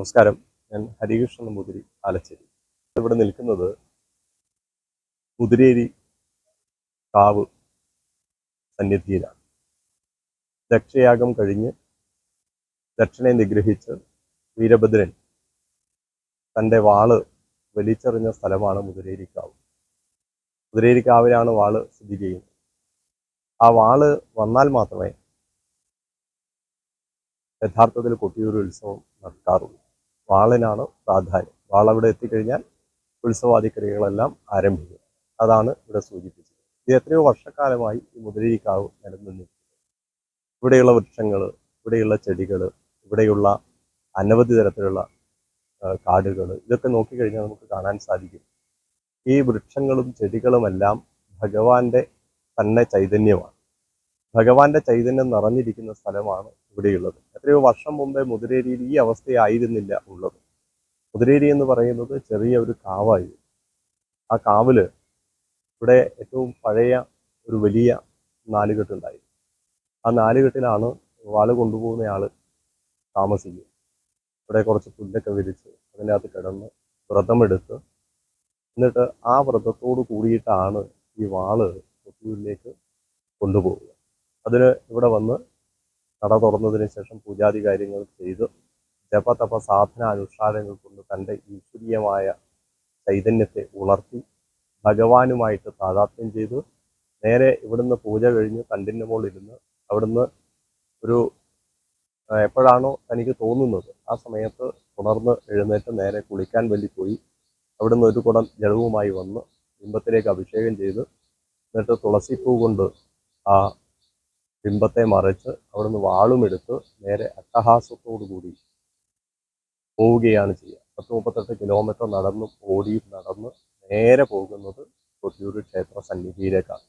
നമസ്കാരം. ഞാൻ ഹരികൃഷ്ണൻ മുതിരി ആലച്ചേരി. ഇവിടെ നിൽക്കുന്നത് കുതിരേരി കാവ് സന്നിധിയിലാണ്. ദക്ഷയാഗം കഴിഞ്ഞ് ദക്ഷിണയെ നിഗ്രഹിച്ച് വീരഭദ്രൻ തന്റെ വാൾ വലിച്ചെറിഞ്ഞ സ്ഥലമാണ് മുതിരേരിക്കാവ് മുതിരേരിക്കാവിലാണ് വാൾ സ്ഥിതി ചെയ്യുന്നത്. ആ വാൾ വന്നാൽ മാത്രമേ യഥാർത്ഥത്തിൽ കൊട്ടിയൂർ ഉത്സവം നടക്കാറുള്ളൂ. വാളിനാണ് പ്രാധാന്യം. വാളവിടെ എത്തിക്കഴിഞ്ഞാൽ ഉത്സവാദിക്രിയകളെല്ലാം ആരംഭിക്കും. അതാണ് ഇവിടെ സൂചിപ്പിച്ചത് ഇത് എത്രയോ വർഷക്കാലമായി ഈ മുതിരിക്കാവ് നിലനിന്നിരിക്കുന്നത് ഇവിടെയുള്ള വൃക്ഷങ്ങൾ ഇവിടെയുള്ള ചെടികൾ ഇവിടെയുള്ള അനവധി തരത്തിലുള്ള കാടുകൾ ഇതൊക്കെ നോക്കിക്കഴിഞ്ഞാൽ നമുക്ക് കാണാൻ സാധിക്കും. ഈ വൃക്ഷങ്ങളും ചെടികളുമെല്ലാം ഭഗവാന്റെ തന്നെ ചൈതന്യമാണ്. ഭഗവാന്റെ ചൈതന്യം നിറഞ്ഞിരിക്കുന്ന സ്ഥലമാണ് ഇവിടെയുള്ളത്. എത്രയോ വർഷം മുമ്പേ മുതിരേരിയിൽ ഈ അവസ്ഥയായിരുന്നില്ല ഉള്ളത്. മുതിരേരി എന്ന് പറയുന്നത് ചെറിയ ഒരു കാവായിരുന്നു. ആ കാവിൽ ഇവിടെ ഏറ്റവും പഴയ ഒരു വലിയ നാലുകെട്ടുണ്ടായിരുന്നു. ആ നാലുകെട്ടിലാണ് വാൾ കൊണ്ടുപോകുന്ന ആൾ താമസിക്കുക ഇവിടെ കുറച്ച് പുല്ലൊക്കെ വിരിച്ച് അതിനകത്ത് കിടന്ന് വ്രതമെടുത്ത് എന്നിട്ട് ആ വ്രതത്തോട് കൂടിയിട്ടാണ് ഈ വാൾ കൊട്ടിയൂരിലേക്ക് കൊണ്ടുപോകുക അതിന് ഇവിടെ വന്ന് നട തുറന്നതിന് ശേഷം പൂജാതി കാര്യങ്ങൾ ചെയ്ത്. ജപതപ സാധന അനുഷ്ഠാനങ്ങൾ കൊണ്ട് തന്റെ ഈശ്വരീയമായ ചൈതന്യത്തെ ഉണർത്തി ഭഗവാനുമായിട്ട് താതാത്മ്യം ചെയ്ത്. നേരെ ഇവിടുന്ന് പൂജ കഴിഞ്ഞ് തണ്ടിന്റെ മുകളിലിരുന്ന് അവിടുന്ന് ഒരു എപ്പോഴാണോ തനിക്ക് തോന്നുന്നത് ആ സമയത്ത് ഉണർന്ന് എഴുന്നേറ്റ് നേരെ കുളിക്കാൻ വേണ്ടി പോയി. അവിടുന്ന് ഒരു കുടം ജലവുമായി വന്ന് ബിംബത്തിലേക്ക് അഭിഷേകം ചെയ്ത് എന്നിട്ട് തുളസിപ്പൂ കൊണ്ട് ആ ബിംബത്തെ മറിച്ച് അവിടുന്ന് വാളുമെടുത്ത് നേരെ അട്ടഹാസത്തോടു കൂടി പോവുകയാണ് ചെയ്യുക. പത്ത് മുപ്പത്തെട്ട് കിലോമീറ്റർ നടന്ന് ഓടിയും നടന്ന് നേരെ പോകുന്നത് കൊട്ടിയൂർ ക്ഷേത്ര സന്നിധിയിലേക്കാണ്.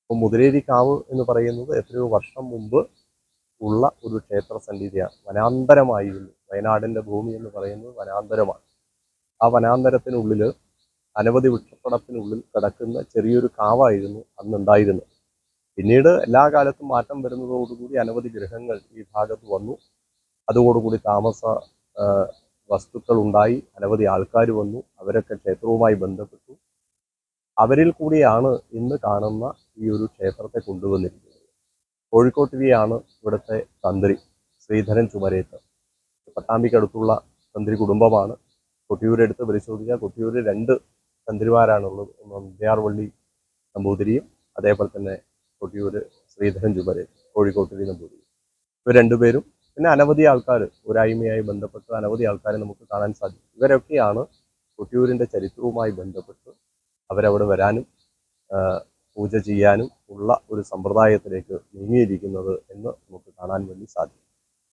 അപ്പോൾ മുതിരേരിക്കാവ് എന്ന് പറയുന്നത് എത്രയോ വർഷം മുമ്പ് ഉള്ള ഒരു ക്ഷേത്ര സന്നിധിയാണ്. വനാന്തരമായിരുന്നു വയനാടിന്റെ ഭൂമി എന്ന് പറയുന്നത് വനാന്തരമാണ്. ആ വനാന്തരത്തിനുള്ളിൽ അനവധി വൃക്ഷപ്പടത്തിനുള്ളിൽ കിടക്കുന്ന ചെറിയൊരു കാവായിരുന്നു അന്നുണ്ടായിരുന്നത്. പിന്നീട് എല്ലാ കാലത്തും മാറ്റം വരുന്നതോടുകൂടി അനവധി ഗ്രഹങ്ങൾ ഈ ഭാഗത്ത് വന്നു. അതോടുകൂടി താമസ വസ്തുക്കൾ ഉണ്ടായി. അനവധി ആൾക്കാർ വന്നു. അവരൊക്കെ ക്ഷേത്രവുമായി ബന്ധപ്പെട്ടു. അവരിൽ കൂടിയാണ് ഇന്ന് കാണുന്ന ഈ ഒരു ക്ഷേത്രത്തെ കൊണ്ടുവന്നിരിക്കുന്നത്. കോഴിക്കോട്ടിലെയാണ് ഇവിടുത്തെ തന്ത്രി ശ്രീധരൻ ചുമരേത്ത്. പട്ടാമ്പിക്കടുത്തുള്ള തന്ത്രി കുടുംബമാണ്. കൊട്ടിയൂരെടുത്ത് പരിശോധിച്ചാൽ കൊട്ടിയൂരിൽ രണ്ട് തന്ത്രിമാരാണുള്ളത്. നെയ്യാർവള്ളി നമ്പൂതിരിയും അതേപോലെ തന്നെ കൊട്ടിയൂർ ശ്രീധരൻ ചുമരേ കോഴിക്കോട്ടിൽ നമ്പൂതിരി ഇവർ രണ്ടുപേരും പിന്നെ അനവധി ആൾക്കാർ ഒരായ്മയായി ബന്ധപ്പെട്ട് അനവധി ആൾക്കാരെ നമുക്ക് കാണാൻ സാധിക്കും. ഇവരൊക്കെയാണ് കൊട്ടിയൂരിന്റെ ചരിത്രവുമായി ബന്ധപ്പെട്ട് അവരവിടെ വരാനും പൂജ ചെയ്യാനും ഉള്ള ഒരു സമ്പ്രദായത്തിലേക്ക് നീങ്ങിയിരിക്കുന്നത് എന്ന് നമുക്ക് കാണാൻ വേണ്ടി സാധിക്കും.